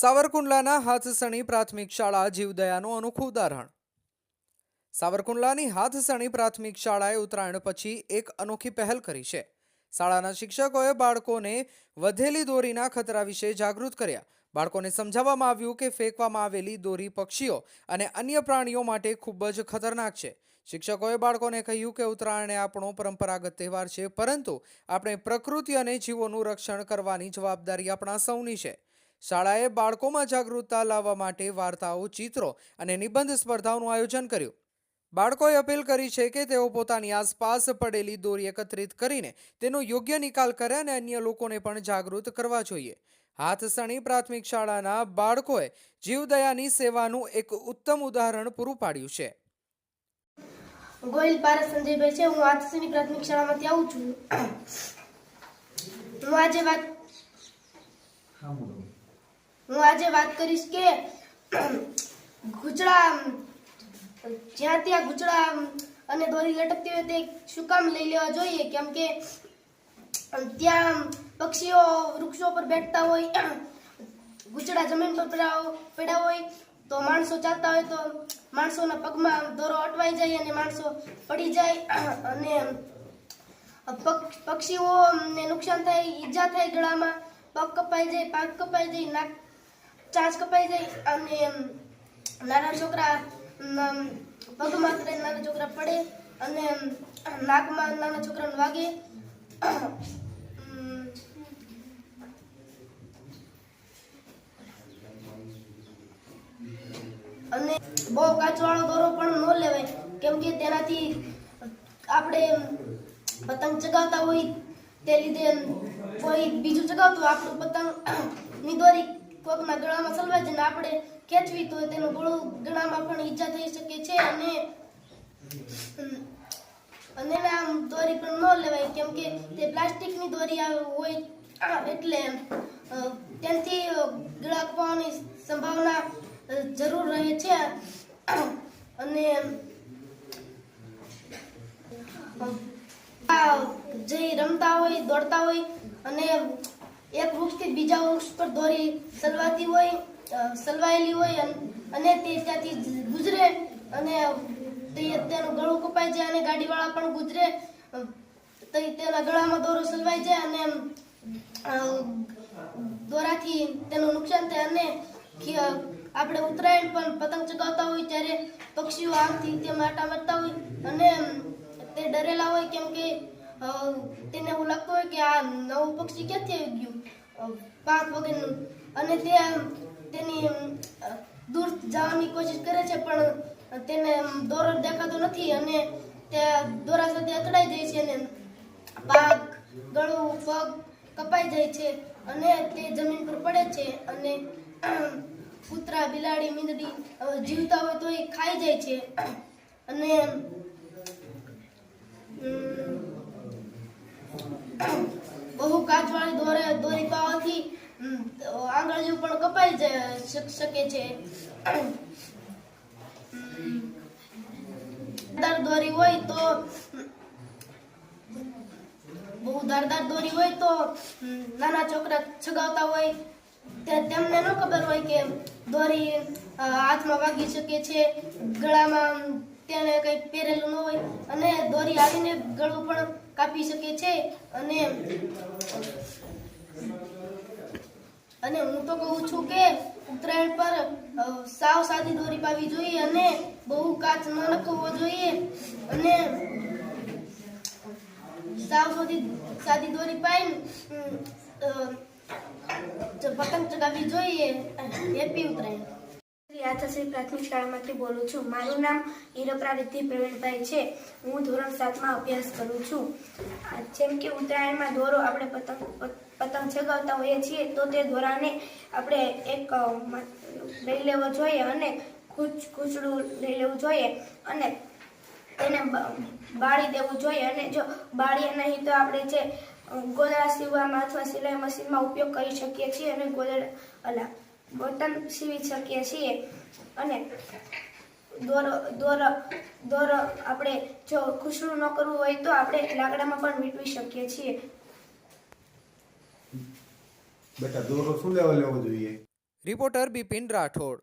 સાવરકુંડલાના હાથસણી પ્રાથમિક શાળા જીવદયાનું અનોખું ઉદાહરણ. સાવરકુંડલાની હાથસણી પ્રાથમિક શાળાએ ઉત્તરાયણ પછી એક અનોખી પહેલ કરી છે. શાળાના શિક્ષકોએ બાળકોને વધેલી દોરીના ખતરા વિશે જાગૃત કર્યા. બાળકોને સમજાવવામાં આવ્યું કે ફેંકવામાં આવેલી દોરી પક્ષીઓ અને અન્ય પ્રાણીઓ માટે ખૂબ જ ખતરનાક છે. શિક્ષકોએ બાળકોને કહ્યું કે ઉત્તરાયણ આપણો પરંપરાગત તહેવાર છે, પરંતુ આપણે પ્રકૃતિ અને જીવોનું રક્ષણ કરવાની જવાબદારી આપણા સૌની છે. શાળાએ બાળકોમાં જાગૃતતા લાવવા માટે વાર્તાઓ ચિત્રો અને નિબંધ સ્પર્ધાઓનું આયોજન કર્યું. બાળકોએ અપીલ કરી છે કે તેઓ પોતાની આસપાસ પડેલી દોરી એકત્રિત કરીને તેનો યોગ્ય નિકાલ કરે અને અન્ય લોકોને પણ જાગૃત કરવા જોઈએ. હાથસણી પ્રાથમિક શાળાના બાળકોએ જીવદયાની સેવાનું એક ઉત્તમ ઉદાહરણ પૂરું પાડ્યું છે. ગોયલ પારસ સંજયભાઈ છે. હું હાથસણી પ્રાથમિક શાળામાંથી આવું છું. હું આજે વાત હું આજે વાત કરીશ કે ગુચડા જ્યાં ત્યાં ગુચડા અને દોરી લટકતી હોય તે શું કામ લઈ લેવા જોઈએ? કેમ કે, ત્યાં પક્ષીઓ વૃક્ષો પર બેઠતા હોય ગુચડા જમીન પર પડ્યા હોય, તો માણસો ચાલતા હોય તો માણસોના પગમાં દોરો અટવાઈ જાય અને માણસો પડી જાય, અને પક્ષીઓને નુકસાન થાય, ઈજા થાય ગળામાં, પગ કપાઈ જાય પાક કપાઈ જાય, નાક ચાંચ કપાઈ જાય અને નાના છોકરા પગમાં કરે નાના છોકરા પડે અને નાકમાં નાના છોકરાને વાગે. અને બહુ કાચવાળો દોરો પણ ન લેવાય, કેમ કે તેનાથી આપણે પતંગ ચગાવતા હોય તે લીધે કોઈ બીજું ચગાવતું આપણું પતંગની દોરી કોકના ગળામાં સલવાઈ જાય આપણે ખેંચવી તો તેનું ગળું ગળામાં પણ ઈજા થઈ શકે છે અને અને આમ દોરી પણ ન લેવાય, કેમ કે તે પ્લાસ્ટિકની દોરી હોય એટલે તેનાથી ગળા કપાવાની સંભાવના જરૂર રહે છે. અને જે રમતા હોય, દોડતા હોય અને એક વૃક્ષથી બીજા વૃક્ષ પર દોરી સલવાતી હોય સલવાયેલી હોય અને તે ત્યાંથી ગુજરે અને તેનું ગળું કપાઈ જાય અને ગાડીવાળા પણ ગુજરે તેના ગળામાં દોરો સલવાઈ જાય અને દોરાથી તેનું નુકસાન થાય અને આપણે ઉત્તરાયણ પણ પતંગ ચગાવતા હોય ત્યારે પક્ષીઓ આમથી તેમ આટા મારતા હોય અને તે ડરેલા હોય કેમ કે તેને એવું લાગતું હોય કે આ નવું પક્ષી ક્યાંથી આવી ગયું પાક વગરનું અને તે તેની દૂર જવાની કોશિશ કરે છે પણ તેને દોરો દેખાતો નથી અને તે દોરા સાથે અથડાઈ જાય છે અને પાક ગળું પગ કપાઈ જાય છે અને તે જમીન પર પડે છે અને કૂતરા બિલાડી મીંદડી જીવતા હોય તો એ ખાઈ જાય છે અને બહુ કાચવાળી દોરે દોરી પાવાથી આંગળીઓ પણ કપાઈ શકે છે. દોરી હોય તો, બહુ ધારદાર દોરી હોય તો નાના છોકરા છગાવતા હોય તેમને ન ખબર હોય કે દોરી હાથમાં વાગી શકે છે, ગળામાં તેને કંઈ પહેરેલું ન હોય. અને દોરી આવીને ગળું પણ કાપી શકે છે અને અને હું તો કહું છું કે ઉત્તરાયણ પર સાવ સાદી દોરી પાવી જોઈએ અને બહુ કાચ ન નખવો જોઈએ અને સાવ સાદી સાદી દોરી પાઈને પતંગ ચગાવવી જોઈએ. હેપી ઉત્તરાયણ. શ્રી પ્રાથમિક શાળામાંથી બોલું છું. મારું નામ રિદ્ધિ પ્રવીણભાઈ છે. હું ધોરણ સાતમાં અભ્યાસ કરું છું. જેમ કે ઉત્તરાયણમાં દોરો આપણે પતંગ પતંગ ચગાવતા હોઈએ છીએ, તો તે દોરાને આપણે એક લઈ લેવો જોઈએ અને કૂચ ખૂચડું લઈ લેવું જોઈએ અને તેને બાળી દેવું જોઈએ અને જો બાળીએ નહીં તો આપણે જે ગોદળા સીવવામાં અથવા સિલાઈ મશીનમાં ઉપયોગ કરી શકીએ છીએ અને ગોદડા, અલા બોટમ સીવી શકીએ છીએ. અને દોરો દોરો દોરો આપણે જો ખુશરું ન કરવું હોય તો આપણે લાકડામાં પણ વીંટવી શકીએ છીએ. બેટા દોરો શું લેવા લેવો જોઈએ? રિપોર્ટર બિપિન રાઠોડ